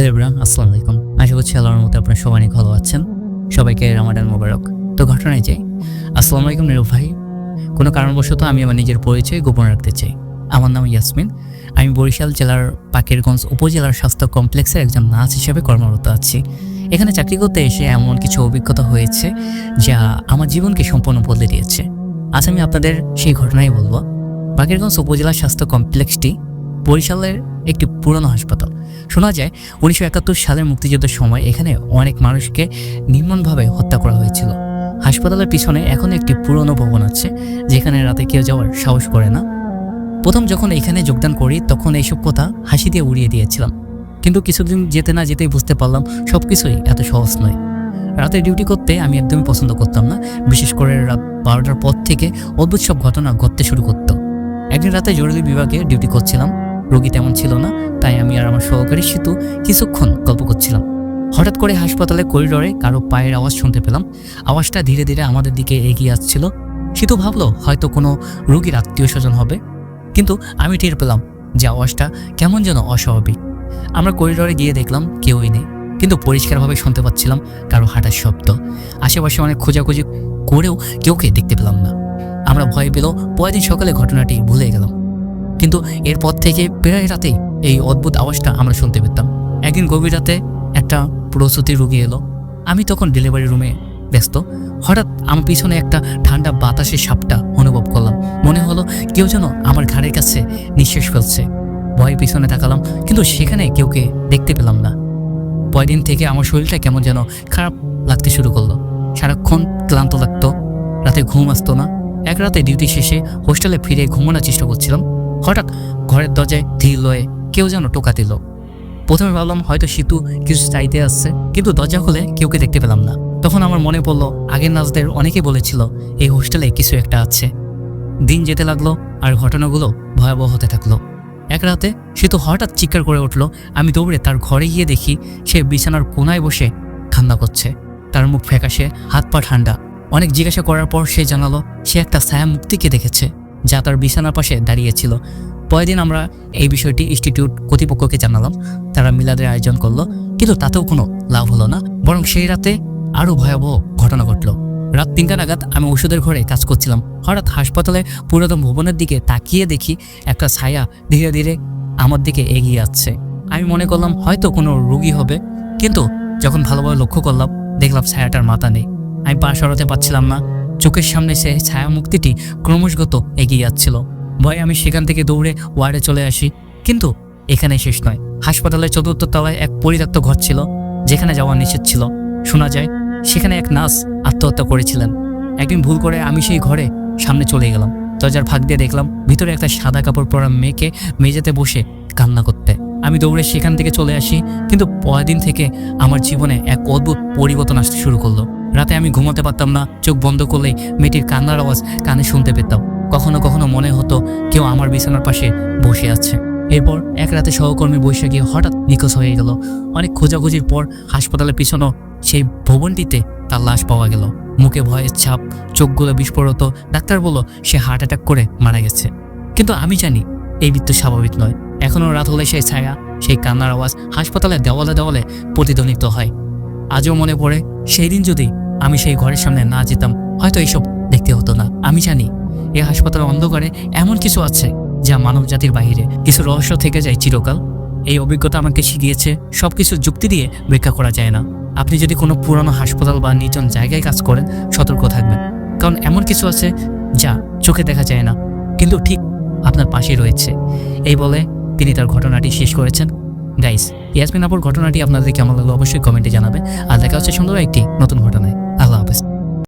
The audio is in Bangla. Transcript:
হ্যালো ইব্রাহিম আসসালামু আলাইকুম। আশা করছি আল্লাহর মতো আপনার সবাই ভালো আছেন। সবাইকে রামাডান মোবারক। তো ঘটনায় যাই আসসালামু আলাইকুম নীরব ভাই। কোনো কারণবশত আমি আমার নিজের পরিচয় গোপন রাখতে চাই। আমার নাম ইয়াসমিন। আমি বরিশাল জেলার পাকেরগঞ্জ উপজেলার স্বাস্থ্য কমপ্লেক্সের একজন নার্স হিসেবে কর্মরত আছি। এখানে চাকরি করতে এসে এমন কিছু অভিজ্ঞতা হয়েছে, যা আমার জীবনকে সম্পূর্ণ বদলে দিয়েছে। আজ আমি আপনাদের সেই ঘটনাই বলব। বাকেরগঞ্জ উপজেলা স্বাস্থ্য কমপ্লেক্সটি বরিশালের একটি পুরনো হাসপাতাল। শোনা যায়, উনিশশো একাত্তর সালের মুক্তিযুদ্ধের সময় এখানে অনেক মানুষকে নির্মমভাবে হত্যা করা হয়েছিল। হাসপাতালের পিছনে এখন একটি পুরনো ভবন আছে, যেখানে রাতে কেউ যাওয়ার সাহস করে না। প্রথম যখন এখানে যোগদান করি, তখন এইসব কথা হাসি দিয়ে উড়িয়ে দিয়েছিলাম। কিন্তু কিছুদিন যেতে না যেতেই বুঝতে পারলাম সব কিছুই এত সহজ নয়। রাতে ডিউটি করতে আমি একদমই পছন্দ করতাম না, বিশেষ করে রাত বারোটার পর থেকে অদ্ভুত সব ঘটনা ঘটতে শুরু করতো। একদিন রাতে জরুরি বিভাগে ডিউটি করছিলাম। রোগী তেমন ছিল না, তাই আমি আর আমার সহকারী সেতু কিছুক্ষণ গল্প করছিলাম। হঠাৎ করে হাসপাতালে করিডোরে কারও পায়ের আওয়াজ শুনতে পেলাম। আওয়াজটা ধীরে ধীরে আমাদের দিকে এগিয়ে আসছিল। সেতু ভাবলো হয়তো কোনো রোগীর আত্মীয় স্বজন হবে। কিন্তু আমি টের পেলাম যে আওয়াজটা কেমন যেন অস্বাভাবিক। আমরা করিডোরে গিয়ে দেখলাম কেউই নেই। কিন্তু পরিষ্কারভাবে শুনতে পাচ্ছিলাম কারও হাঁটার শব্দ। আশেপাশে অনেক খোঁজাখুঁজি করেও কেউকে দেখতে পেলাম না। আমরা ভয় পেলেও পরের দিন সকালে ঘটনাটি ভুলে গেলাম। কিন্তু এরপর থেকে প্রায় রাতেই এই অদ্ভুত আওয়াজটা আমরা শুনতে পেতাম। একদিন গভীর রাতে একটা প্রসূতি রুগী এলো। আমি তখন ডেলিভারি রুমে ব্যস্ত। হঠাৎ আমার পিছনে একটা ঠান্ডা বাতাসের সাপটা অনুভব করলাম। মনে হলো কেউ যেন আমার ঘাড়ের কাছে নিঃশ্বাস ফেলছে। ভয়ে পিছনে তাকালাম, কিন্তু সেখানে কেউকে দেখতে পেলাম না। পরের দিন থেকে আমার শরীরটা কেমন যেন খারাপ লাগতে শুরু করল। সারাক্ষণ ক্লান্ত লাগতো। রাতে ঘুম আসতো না। এক রাতে ডিউটি শেষে হোস্টেলে ফিরে ঘুমানোর চেষ্টা করছিলাম। হঠাৎ ঘরের দরজায় ধীর লয়ে কেউ যেন টোকা দিল। প্রথমে ভাবলাম হয়তো শীতু কিছু চাইতে আসছে, কিন্তু দরজা খুলে কেউকে দেখতে পেলাম না। তখন আমার মনে পড়ল, আগের নাচদের অনেকে বলেছিল, এই হোস্টেলে কিছু একটা আছে। দিন যেতে লাগল আর ঘটনাগুলো ভয়াবহ হতে থাকল। এক রাতে শীতু হঠাৎ চিৎকার করে উঠল, আমি দৌড়ে তার ঘরে গিয়ে দেখি সে বিছানার কোনায় বসে কান্না করছে। তার মুখ ফ্যাকাশে, হাত পা ঠান্ডা। অনেক জিজ্ঞাসা করার পর সে জানালো, সে একটা ছায়া মুক্তিকে দেখেছে। যা তার বিছানার পাশে দাঁড়িয়েছিল। পরের দিন আমরা এই বিষয়টি ইনস্টিটিউট কর্তৃপক্ষকে জানালাম। তারা মিলাদের আয়োজন করল, কিন্তু তাতেও কোনো লাভ হলো না। বরং সেই রাতে আরও ভয়াবহ ঘটনা ঘটলো। রাত তিনটা নাগাদ আমি ওষুধের ঘরে কাজ করছিলাম। হঠাৎ হাসপাতালে পুরাতন ভবনের দিকে তাকিয়ে দেখি একটা ছায়া ধীরে ধীরে আমার দিকে এগিয়ে আসছে। আমি মনে করলাম, হয়তো কোনো রুগী হবে। কিন্তু যখন ভালোভাবে লক্ষ্য করলাম, দেখলাম ছায়াটার মাথা নেই। আমি পা সরাতে পারছিলাম না। চোখের সামনে সে ছায়া মুক্তিটি ক্রমশগত এগিয়ে যাচ্ছিল। ভয়ে আমি সেখান থেকে দৌড়ে ওয়ার্ডে চলে আসি, কিন্তু এখানে শেষ নয়। হাসপাতালের চতুর্থ তলায় এক পরিত্যক্ত ঘর ছিল, যেখানে যাওয়া নিষেধ ছিল। শোনা যায়, সেখানে এক নার্স আত্মহত্যা করেছিলেন। একদিন ভুল করে আমি সেই ঘরে সামনে চলে গেলাম। দরজার ফাঁক দিয়ে দেখলাম, ভিতরে একটা সাদা কাপড় পরা মেয়েকে মেঝেতে বসে কান্না করতে। আমি দৌড়ে সেখান থেকে চলে আসি, কিন্তু পরের দিন থেকে আমার জীবনে এক অদ্ভুত পরিবর্তন আসতে শুরু করল। রাতে আমি ঘুমাতে পারতাম না, চোখ বন্ধ করলেই মেয়েটির কান্নার আওয়াজ কানে শুনতে পেতাম। কখনো কখনো মনে হতো কেউ আমার বিছানার পাশে বসে আছে। এরপর এক রাতে সহকর্মী বৈশাখী হঠাৎ নিখোঁজ হয়ে গেল। অনেক খোঁজাখুঁজির পর হাসপাতালের পিছনে সেই ভবনটিতে তার লাশ পাওয়া গেল। মুখে ভয়ের ছাপ, চোখগুলো বিস্ফোরত, ডাক্তার বলল সে হার্ট অ্যাটাক করে মারা গেছে। কিন্তু আমি জানি এই মৃত্যু স্বাভাবিক নয়। এখনও রাত হলে সেই ছায়া, সেই কান্নার আওয়াজ হাসপাতালের দেওয়ালে দেওয়ালে প্রতিধ্বনিত হয়। আজও মনে পড়ে সেই দিন যদি আমি সেই ঘরের সামনে না যেতাম, হয়তো এইসব দেখতে হতো না। আমি জানি এই হাসপাতালের অন্ধকারে এমন কিছু আছে যা মানব জাতির বাহিরে কিছু রহস্য থেকে যায় চিরকাল। এই অভিজ্ঞতা আমাকে শিখিয়েছে সব কিছু যুক্তি দিয়ে ব্যাখ্যা করা যায় না। আপনি যদি কোনো পুরানো হাসপাতাল বা নির্জন জায়গায় কাজ করেন, সতর্ক থাকবেন। কারণ এমন কিছু আছে যা চোখে দেখা যায় না, কিন্তু ঠিক আপনার পাশেই রয়েছে। এই বলে তিনি তার ঘটনাটি শেষ করেছেন। গাইস ইয়াসমিন আপুর ঘটনাটি আপনাদের কেমন লাগল অবশ্যই কমেন্টে জানাবেন। আর দেখা হচ্ছে সুন্দর একটি নতুন ঘটনায়। আল্লাহ হাফেজ।